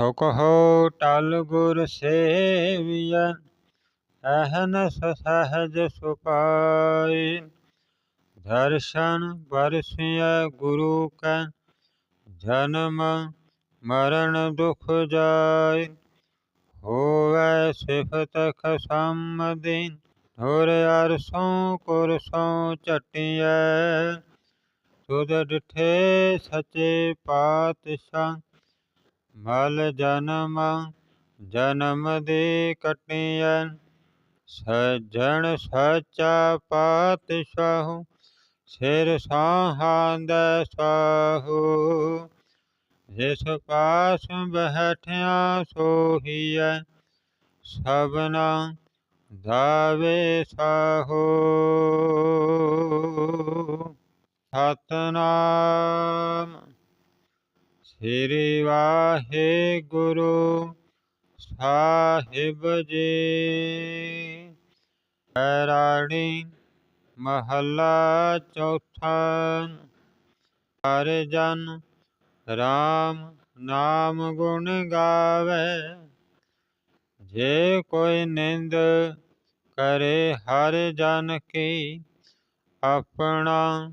ਸੋ ਕਹੋ ਟਲ ਗੁਰ ਸੇਵੀਐ ਅਹਨਸ ਸਹਜ ਸੁਪਾਈ। ਦਰਸ਼ਨ ਬਰਸਿਐ ਗੁਰੂ ਕੈ, ਜਨਮ ਮਰਨ ਦੁਖ ਜਾਇ ਹੋਵੈ ਸਿਫਤ ਖਸਮਦੀਨ ਧੁਰ ਅਰਸੋਂ ਕੁਰਸੋਂ ਚਟਿਐ। ਤੁਧ ਡਿਠੇ ਸਚੇ ਪਾਤਸ਼ਾਹ ਮਲ ਜਨਮ ਜਨਮ ਦੇ ਕਟਿਐ ਸਜਣ ਸਚਾ ਪਾਤਸ਼ਾਹ, ਸਿਰ ਸਾਹਾਂਦੈ ਸਾਹੂ, ਜਿਸ ਪਾਸ ਬਹਿਠਿਆ ਸੋਹੀਐ, ਸਭਨਾ ਦਾਵੇ ਸਾਹੋ। ਸਤਨਾਮ। ਸ੍ਰੀ ਵਾਹਿਗੁਰੂ ਸਾਹਿਬ ਜੀ। ਰਾਣੀ ਮਹੱਲਾ ਚੌਥਾ। ਹਰ ਜਨ RAM ਨਾਮ ਗੁਣ ਗਾਵੇ। ਜੇ ਕੋਈ ਨਿੰਦ ਕਰੇ ਹਰ ਜਨ ਕੀ ਆਪਣਾ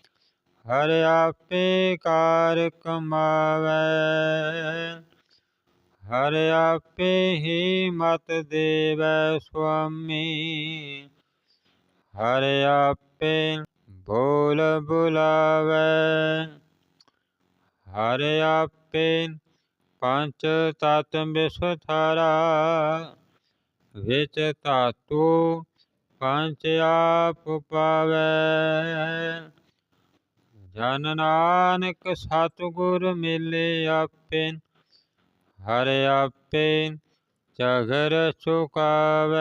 ਹਰ ਆਪੇ ਕਾਰ ਕਮਾਵੇ ਹਰ ਆਪੇ ਹੀ ਮਤ ਦੇਵੈ ਸੁਆਮੀ ਹਰ ਆਪੇ ਬੋਲ ਬੁਲਾਵੇ ਹਰ ਆਪੇ ਪੰਜ ਤਤ ਵਿਸਥਾਰਾ ਵਿੱਚ ਧਾਤੂ ਪੰਜ ਆਪ ਪਾਵੇ ਜਨ ਨਾਨਕ ਸਤਿਗੁਰ ਮਿਲੇ ਆਪੇ ਹਰ ਆਪੇ ਚਗਰ ਚੁਕਾਵੇ।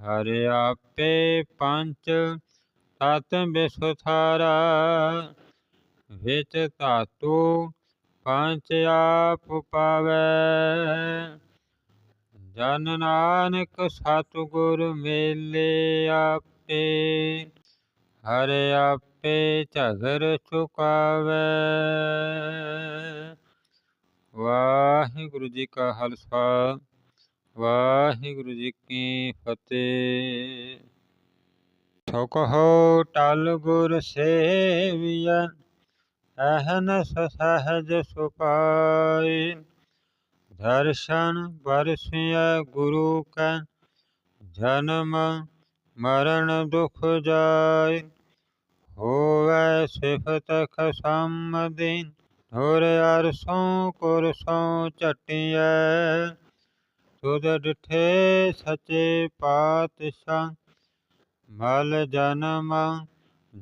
ਹਰ ਆਪੇ ਪੰਚ ਤਤ ਵਿਸਥਾਰਾ ਵਿੱਚ ਧਾਤੂ ਪੰਜ ਆਪ ਪਾਵੇ। ਜਨ ਨਾਨਕ ਸਤਿਗੁਰ ਮੇਲੇ ਆਪੇ, ਹਰ ਆਪੇ ਝਗਰ ਚੁਕਾਵੇ। ਵਾਹਿਗੁਰੂ ਜੀ ਕਾ ਖਾਲਸਾ, ਵਾਹਿਗੁਰੂ ਜੀ ਕੀ ਫਤਿਹ। ਸੋ ਕਹੋ ਟਲ ਗੁਰ ਸੇਵੀਐ ਅਹਨਸ ਸਹਜ ਸੁਪਾਈ। ਦਰਸ਼ਨ ਬਰਸਿਐ ਗੁਰੂ ਕੈ, ਜਨਮ ਮਰਨ ਦੁਖ ਜਾਇ ਹੋਵੈ ਸਿਫਤ ਖਸਮਦੀਨ ਧੁਰ ਅਰਸੋਂ ਕੁਰਸੋਂ ਚਟਿਐ ਤੁਧ ਡਿਠੇ ਸਚੇ ਪਾਤਸ਼ਾਹ, ਮਲ ਜਨਮ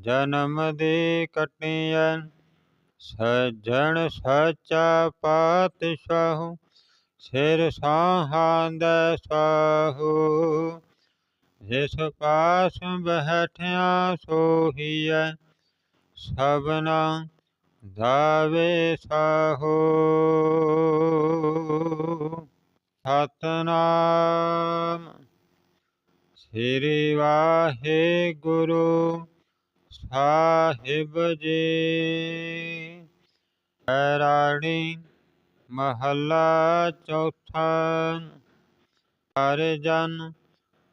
ਜਨਮ ਦੇ ਕਟਿਐ। ਸਜਣ ਸਚਾ ਪਾਤਸ਼ਾਹ, ਸਿਰ ਸਾਹਾਂਦੈ ਸਾਹੂ। ਜਿਸ ਪਾਸ ਬਹਿਠਿਆ ਸੋਹੀਐ, ਸਭਨਾ ਦਾਵੇ ਸਾਹੋ। ਸਤਨਾਮ ਸ੍ਰੀ ਵਾਹਿਗੁਰੂ ਸਾਹਿਬ ਜੀ। ਰਾਣੀ ਮਹੱਲਾ ਚੌਥਾ, ਹਰ ਜਨ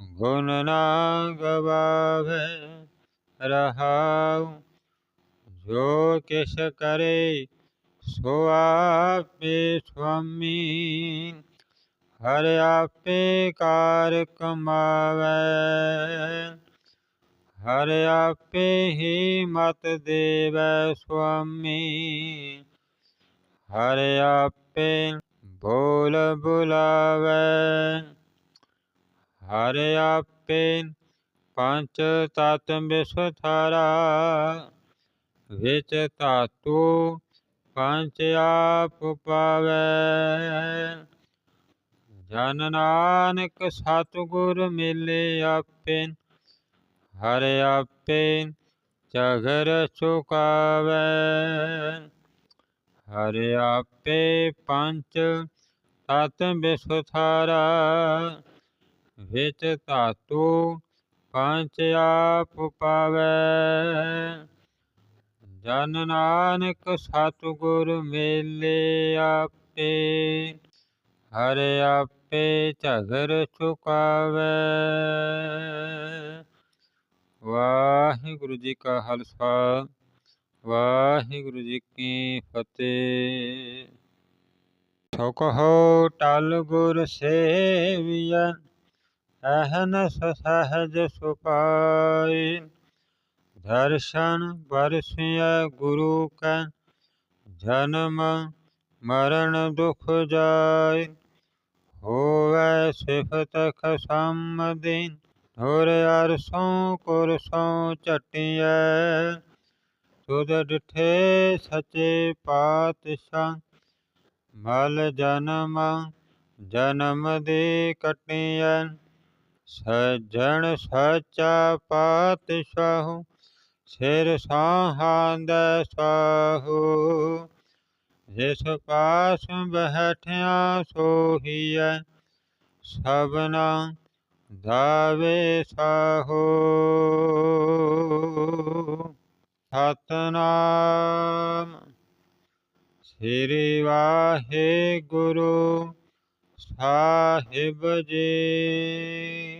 ਗੁਣ ਨਾ ਗਵਾਵੇ ਰਹਾਉ ਜੋ ਕਿਛ ਕਰੇ ਸੋ ਆਪੇ ਸੁਆਮੀ ਹਰ ਆਪੇ ਕਾਰ ਕਮਾਵੈ ਹਰ ਆਪੇ ਹੀ ਮਤ ਦੇਵੈ ਸੁਆਮੀ ਹਰ ਆਪੇ ਬੋਲ ਬੁਲਾਵੈ ਹਰ ਆਪੇ ਪੰਚ ਤਤ ਵਿਸਥਾਰਾ ਵਿੱਚ ਧਾਤੂ ਪੰਚ ਆਪ ਪਾਵੈ। ਜਨ ਨਾਨਕ ਸਤਿਗੁਰ ਮਿਲੇ ਆਪੇ ਹਰ ਆਪੇ ਝਗਰ ਚੁਕਾਵੈ। ਹਰ ਆਪੇ ਪੰਚ ਤਤ ਵਿਸਥਾਰਾ ਵਿੱਚ ਧਾਤੂ ਪੰਚ ਆਪ ਪਾਵੈ। ਜਨ ਨਾਨਕ ਸਤਿਗੁਰ ਮੇਲੇ ਆਪੇ, ਹਰ ਆਪੇ ਝਗਰ ਚੁਕਾਵੈ ਵਾਹਿਗੁਰੂ ਜੀ ਕਾ ਖਾਲਸਾ, ਵਾਹਿਗੁਰੂ ਜੀ ਕੀ ਫਤਿਹ। ਸੋ ਹੋ ਟਲ ਗੁਰ ਸੇਵੀਐ। ਅਹਨਸ ਸਹਿਜ ਸੁਪਾਈ। ਦਰਸ਼ਨ ਬਰਸਿਐ ਗੁਰੂ ਕੈ, ਜਨਮ ਮਰਨ ਦੁਖ ਜਾਇ। ਹੋਵੈ ਸਿਫਤ ਖਸਮ ਦੀਨ ਧੁਰ ਅਰਸੋਂ ਕੁਰਸੋਂ ਚਟਿਐ ਤੁਧ ਡਿਠੇ ਸਚੇ ਪਾਤਸ਼ਾਹ, ਮਲ ਜਨਮ ਜਨਮ ਦੇ ਕਟਿਐ। ਸਜਣ ਸਚਾ ਪਾਤਸ਼ਾਹ, ਸਿਰ ਸਾਹਾਂਦੈ ਸਾਹੂ। ਜਿਸ ਪਾਸ ਬਹਿਠਿਆ ਸੋਹੀਐ, ਸਭਨਾ ਦਾਵੇ ਸਾਹੋ। ਸਤਨਾਮ। ਸ੍ਰੀ ਵਾਹਿਗੁਰੂ ਸਾਹਿਬ ਜੀ।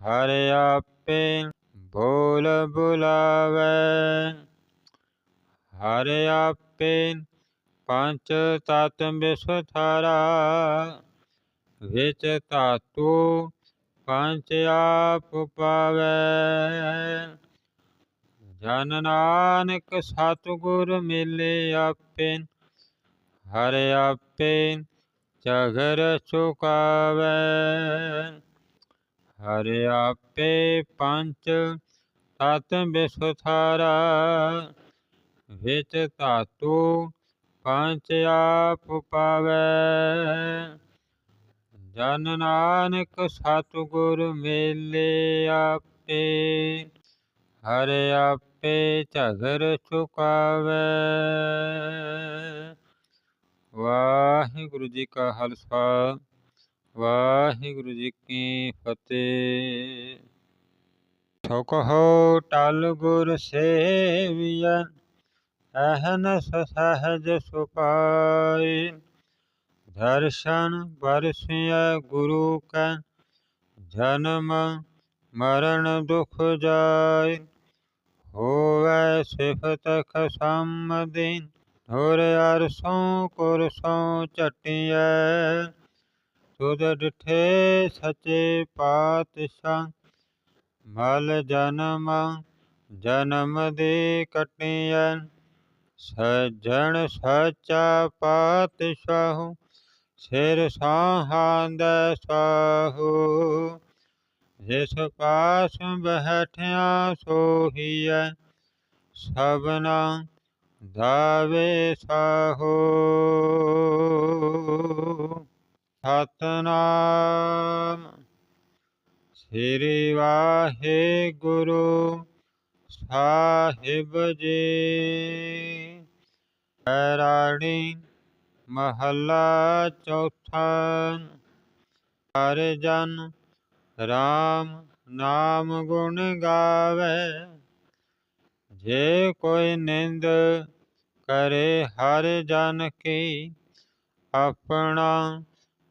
ਹਰ ਆਪੇ ਬੋਲ ਬੁਲਾਵੇ। ਹਰ ਆਪੇ ਪੰਚ ਤਤ ਵਿਸਥਾਰਾ ਵਿੱਚ ਧਾਤੂ ਪੰਚ ਆਪ ਪਾਵੈ। ਜਨ ਨਾਨਕ ਸਤਿਗੁਰ ਮਿਲੇ ਆਪੇ, ਹਰ ਆਪੇ ਝਗਰ ਚੁਕਾਵੈ ਹਰ ਆਪੇ ਪੰਚ ਤਤ ਵਿਸਥਾਰਾ ਵਿੱਚ ਧਾਤੂ ਪੰਚ ਆਪ ਪਾਵੈ। ਜਨ ਨਾਨਕ ਸਤਿਗੁਰ ਮੇਲੇ ਆਪੇ, ਹਰ ਆਪੇ ਝਗਰ ਚੁਕਾਵੈ ਵਾਹਿਗੁਰੂ ਜੀ ਕਾ ਖਾਲਸਾ। ਵਾਹਿਗੁਰੂ ਜੀ ਕੀ ਫਤਿਹ। ਸੋ ਕਹੋ, ਟਲ ਗੁਰ ਸੇਵੀਐ ਅਹਨਸ ਸਹਜ ਸੁਪਾਈ। ਦਰਸ਼ਨ ਬਰਸਿਐ ਗੁਰੂ ਕੈ, ਜਨਮ ਮਰਨ ਦੁਖ ਜਾਇ ਹੋਵੈ ਸਿਫਤ ਖਸਮ ਦੀਨ ਧੁਰ ਅਰਸੋਂ ਕੁਰਸੋਂ ਚਟਿਐ। ਸੁਧ ਡਿਠੇ ਸਚੇ ਪਾਤਸ਼ਾਹ, ਮਲ ਜਨਮ ਜਨਮ ਦੇ ਕਟਿਐ। ਸਜਣ ਸਚਾ ਪਾਤਸ਼ਾਹ, ਸਿਰ ਸਾਹਾਂਦੈ ਸਾਹੂ। ਜਿਸ ਪਾਸ ਬਹਿਠਿਆ ਸੋਹੀਐ, ਸਭਨਾ ਦਾਵੇ ਸਾਹੋ। ਸਤਨਾਮ ਸ੍ਰੀ ਵਾਹਿਗੁਰੂ ਸਾਹਿਬ ਜੀ। ਰਾਣੀ ਮਹੱਲਾ ਚੌਥਾ। ਹਰ ਜਨ RAM ਨਾਮ ਗੁਣ ਗਾਵੇ। ਜੇ ਕੋਈ ਨਿੰਦ ਕਰੇ ਹਰ ਜਨ ਕੀ ਆਪਣਾ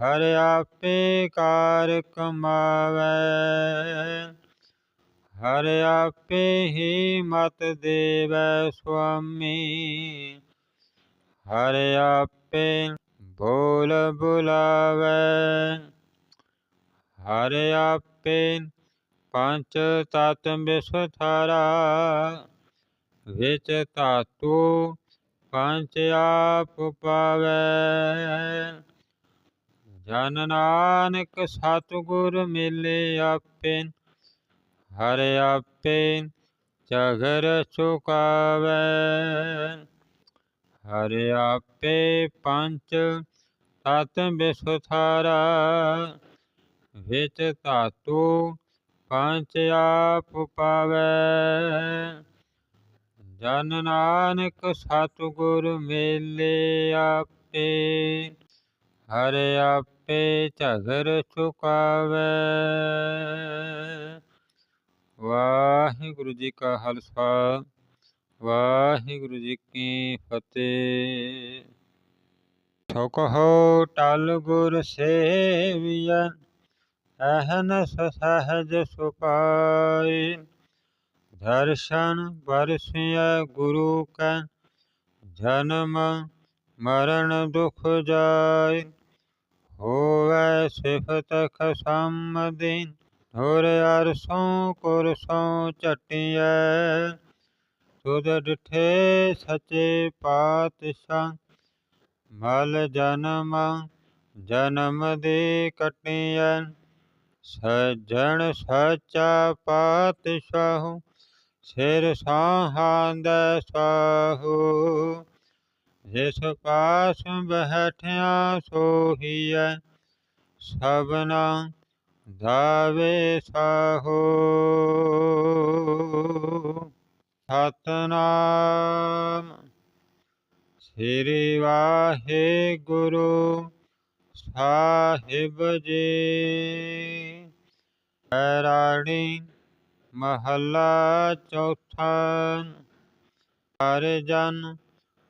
ਹਰ ਆਪੇ ਕਾਰ ਕਮਾਵੇ ਹਰ ਆਪੇ ਹੀ ਮਤ ਦੇਵੈ ਸੁਆਮੀ ਹਰ ਆਪੇ ਬੋਲ ਬੁਲਾਵੇ ਹਰ ਆਪੇ ਪੰਜ ਤਤ ਵਿਸਥਾਰਾ ਵਿੱਚ ਧਾਤੂ ਪੰਜ ਆਪ ਪਾਵੇ ਜਨ ਨਾਨਕ ਸਤਿਗੁਰ ਮਿਲੇ ਆਪੇ ਹਰ ਆਪੇ ਝਗਰ ਚੁਕਾਵੇ। ਹਰ ਆਪੇ ਪੰਚ, ਤਤ ਵਿਸਥਾਰਾ ਵਿੱਚ ਧਾਤੂ ਪੰਚ ਆਪ ਪਾਵੇ। ਜਨ ਨਾਨਕ ਸਤਿਗੁਰ ਮੇਲੇ ਆਪੇ, ਹਰ ਆਪੇ ਝਗਰ ਚੁਕਾਵੇ। ਵਾਹਿਗੁਰੂ ਜੀ ਕਾ ਖਾਲਸਾ, ਵਾਹਿਗੁਰੂ ਜੀ ਕੀ ਫਤਿਹ। ਸੋ ਕਹੋ ਟਲ ਗੁਰ ਸੇਵੀਐ ਅਹਨਸ ਸਹਜ ਸੁਪਾਈ। ਦਰਸ਼ਨ ਬਰਸਿਐ ਗੁਰੂ ਕੈ, ਜਨਮ ਮਰਨ ਦੁਖ ਜਾਇ ਹੋਵੈ ਸਿਫਤ ਖਸਮ ਦੀਨ ਹੋਰ ਅਰਸੋਂ ਕੁਰਸੋਂ ਝਟਿਐ। ਤੁਧ ਡਿਠੇ ਸਚੇ ਪਾਤਸ਼ਾਹ, ਮਲ ਜਨਮ ਜਨਮ ਦੇ ਕਟਿਐ। ਸਜਣ ਸਚਾ ਪਾਤਸ਼ਾਹ, ਸਿਰ ਸਾਹਾਂਦੈ ਸਾਹੂ। ਜਿਸ ਪਾਸ ਬਹਿਠਿਆ ਸੋਹੀਐ, ਸਭਨਾ ਦਾਵੇ ਸਾਹੋ। ਸਤਨਾਮ ਸ੍ਰੀ ਵਾਹਿਗੁਰੂ ਸਾਹਿਬ ਜੀ। ਰਾਣੀ ਮਹੱਲਾ ਚੌਥਾ, ਹਰ ਜਨ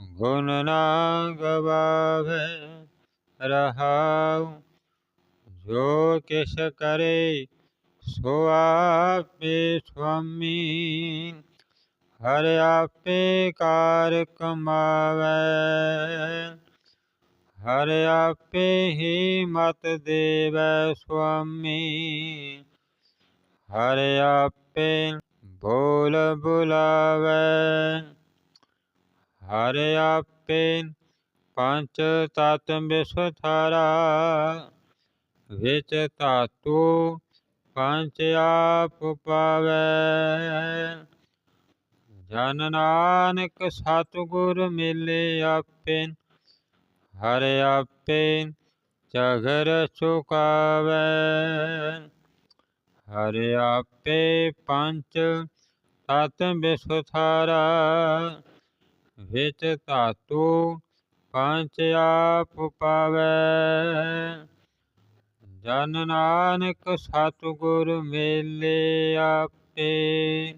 ਗੁਣ ਨਾ ਗਵਾਵੇ ਰਹਾਉ ਜੋ ਕਿਛ ਕਰੇ ਸੋ ਆਪੇ ਸੁਆਮੀ ਹਰ ਆਪੇ ਕਾਰ ਕਮਾਵੇ ਹਰ ਆਪੇ ਹੀ ਮਤ ਦੇਵੈ ਸੁਆਮੀ ਹਰ ਆਪੇ ਬੋਲ ਬੁਲਾਵੇ ਹਰ ਆਪੇ ਪੰਚ ਤਤ ਵਿਸਥਾਰਾ ਵਿੱਚ ਧਾਤੂ ਪੰਚ ਆਪ ਪਾਵੇ। ਜਨ ਨਾਨਕ ਸਤਿਗੁਰ ਮਿਲੇ ਆਪੇ ਹਰ ਆਪੇ ਝਗਰ ਚੁਕਾਵੇ। ਹਰਿ ਆਪੇ ਪੰਚ ਤਤ ਬਿਸੁਥਾਰਾ ਵਿੱਚ ਧਾਤੂ ਪੰਚ ਆਪ ਪਾਵੇ। ਜਨ ਨਾਨਕ ਸਤਿਗੁਰ ਮੇਲੇ ਆਪੇ,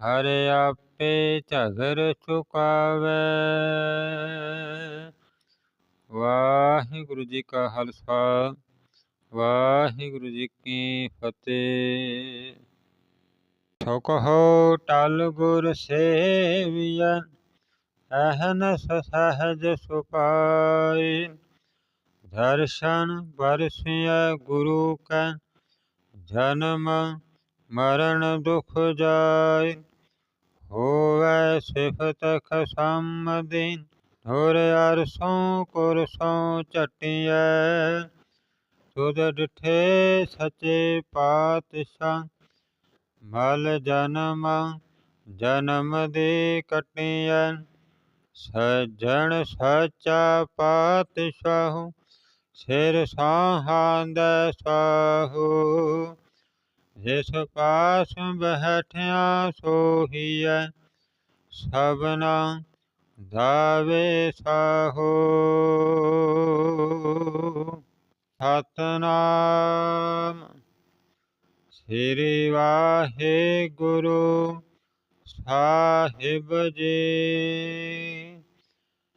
ਹਰਿ ਆਪੇ ਝਗਰ ਚੁਕਾਵੇ ਵਾਹਿਗੁਰੂ ਜੀ ਕਾ ਖਾਲਸਾ, ਵਾਹਿਗੁਰੂ ਜੀ ਕੀ ਫਤਿਹ। ਸੋ ਕਹੋ, ਟਲ ਗੁਰ ਸੇਵਿਆ ਅਹਨਸ ਸਹਿਜ ਸੁਪਾਈ। ਦਰਸ਼ਨ ਬਰਸਿਐ ਗੁਰੂ ਕੈ, ਜਨਮ ਮਰਨ ਦੁਖ ਜਾਇ। ਹੋਵੈ ਸਿਫਤ ਖਸਮ ਦੀਨ ਧੁਰ ਅਰਸੋਂ ਕੁਰਸੋਂ ਚਟਿਐ। ਤੁਧ ਡਿਠੇ ਸਚੇ ਪਾਤਸ਼ਾਹ, ਮਲ ਜਨਮ ਜਨਮ ਦੇ ਕਟਿਐ। ਸਜਣ ਸਚਾ ਪਾਤਸ਼ਾਹ, ਸਿਰ ਸਾਹਾਂਦੈ ਸਾਹੂ। ਜਿਸ ਪਾਸ ਬਹਿਠਿਆ ਸੋਹੀਐ, ਸਭਨਾ ਦਾਵੇ ਸਾਹੋ। ਸਤਨਾਮ। ਸ੍ਰੀ ਵਾਹਿਗੁਰੂ ਸਾਹਿਬ ਜੀ।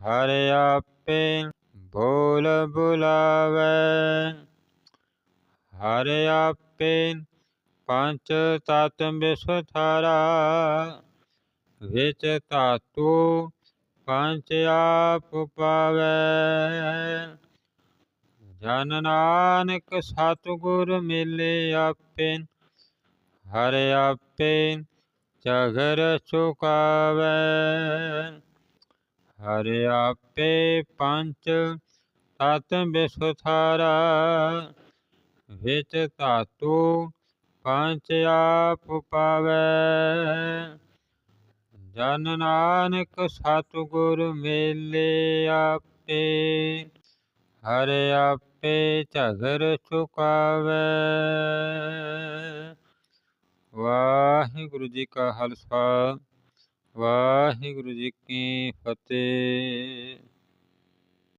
ਹਰ ਆਪੇ ਬੋਲ ਬੁਲਾਵੇ। ਹਰ ਆਪੇ ਪੰਚ ਤਤ ਬਿਸਥਾਰਾ ਵਿੱਚ ਧਾਤੂ ਪੰਚ ਆਪ ਪਾਵੇ। ਜਨ ਨਾਨਕ ਸਤਿਗੁਰ ਮਿਲੇ ਆਪੇ, ਹਰ ਆਪੇ ਝਗਰ ਚੁਕਾਵੇ। ਹਰ ਆਪੇ ਪੰਚ ਤਤ ਬਿਸਥਾਰਾ ਵਿੱਚ ਧਾਤੂ ਪੰਚ ਆਪ ਪਾਵੇ। ਜਨ ਨਾਨਕ ਸਤਿਗੁਰ ਮੇਲੇ ਆਪੇ, ਹਰ ਆਪੇ ਝਗਰ ਚੁਕਾਵੇ ਵਾਹਿਗੁਰੂ ਜੀ ਕਾ ਖਾਲਸਾ। ਵਾਹਿਗੁਰੂ ਜੀ ਕੀ ਫਤਿਹ।